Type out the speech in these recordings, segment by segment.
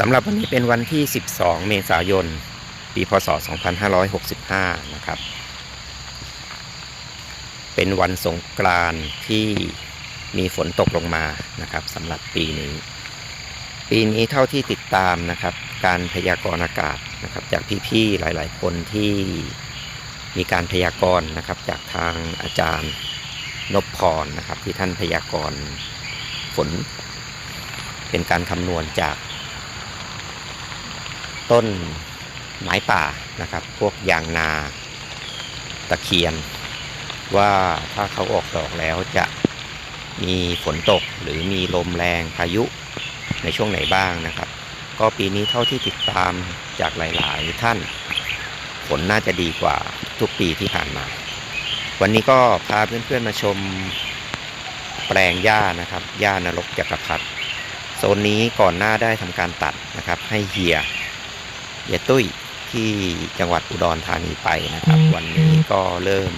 สำหรับวันนี้เป็นวันที่ 12 เมษายน ปี พศ 2565 นะครับ เป็นวันสงกรานต์ที่มีฝนตกลงมานะครับสำหรับปีนี้ ปีนี้เท่าที่ติดตามนะครับ การพยากรณ์อากาศนะครับ จากพี่ๆหลายๆ คนที่มีการพยากรณ์นะครับ จากทางอาจารย์นพพรนะครับ ที่ท่านพยากรณ์ฝน เป็นการคำนวณจาก ต้นไม้ป่านะครับ พวกยางนาตะเคียน ว่าถ้าเขาออกดอกแล้วจะมีฝนตกหรือมีลมแรงพายุในช่วงไหนบ้างนะครับ ก็ปีนี้เท่าที่ติดตามจากหลายๆท่านฝนน่าจะดีกว่าทุกปีที่ผ่านมา วันนี้ก็พาเพื่อนๆมาชมแปลงหญ้านะครับหญ้านรกจักรพรรดิโซนนี้ก่อนหน้าได้ทำการตัดนะครับ ให้เฮีย เยตุ้ยที่จังหวัดอุดรธานีไปนะครับ วันนี้ก็เริ่ม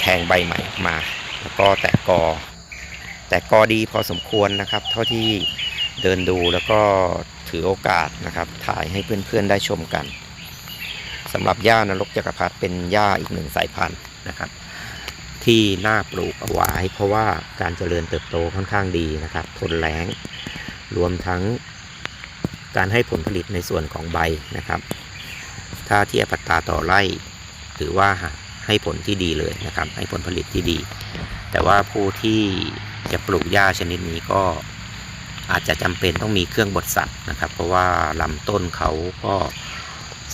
แทงใบใหม่ออกมา แล้วก็แตกกอ แตกกอดีพอสมควรนะครับ เท่าที่เดินดูแล้วก็ถือโอกาสนะครับ ถ่ายให้เพื่อนๆได้ชมกันสำหรับหญ้านรกจักรพรรดิเป็นหญ้าอีกหนึ่งสายพันธุ์นะครับ ที่น่าปลูกเอาไว้เพราะว่าการเจริญเติบโตค่อนข้างดีนะครับ ทนแล้งรวมทั้ง การให้ผลผลิตในส่วนของใบนะครับ ถ้าเทียบอัตราต่อไร่ถือว่าให้ผลที่ดีเลยนะครับ ให้ผลผลิตที่ดี แต่ว่าผู้ที่จะปลูกหญ้าชนิดนี้ก็อาจจะจำเป็นต้องมีเครื่องบดสับนะครับ เพราะว่าลำต้นเขาก็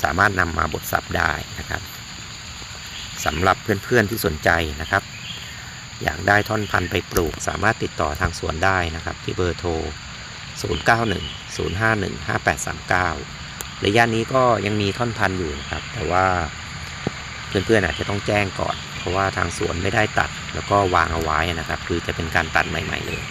สามารถนำมาบดสับได้นะครับสำหรับเพื่อนๆที่สนใจนะครับ อยากได้ท่อนพันธุ์ไปปลูกสามารถติดต่อทางสวนได้นะครับ ที่เบอร์โทร 091 051 5839 ระยะนี้ก็ยังมีท่อนพันอยู่นะครับ แต่ว่าเพื่อนๆอาจจะต้องแจ้งก่อน เพราะว่าทางสวนไม่ได้ตัดแล้วก็วางเอาไว้นะครับ คือจะเป็นการตัดใหม่ ๆ เลย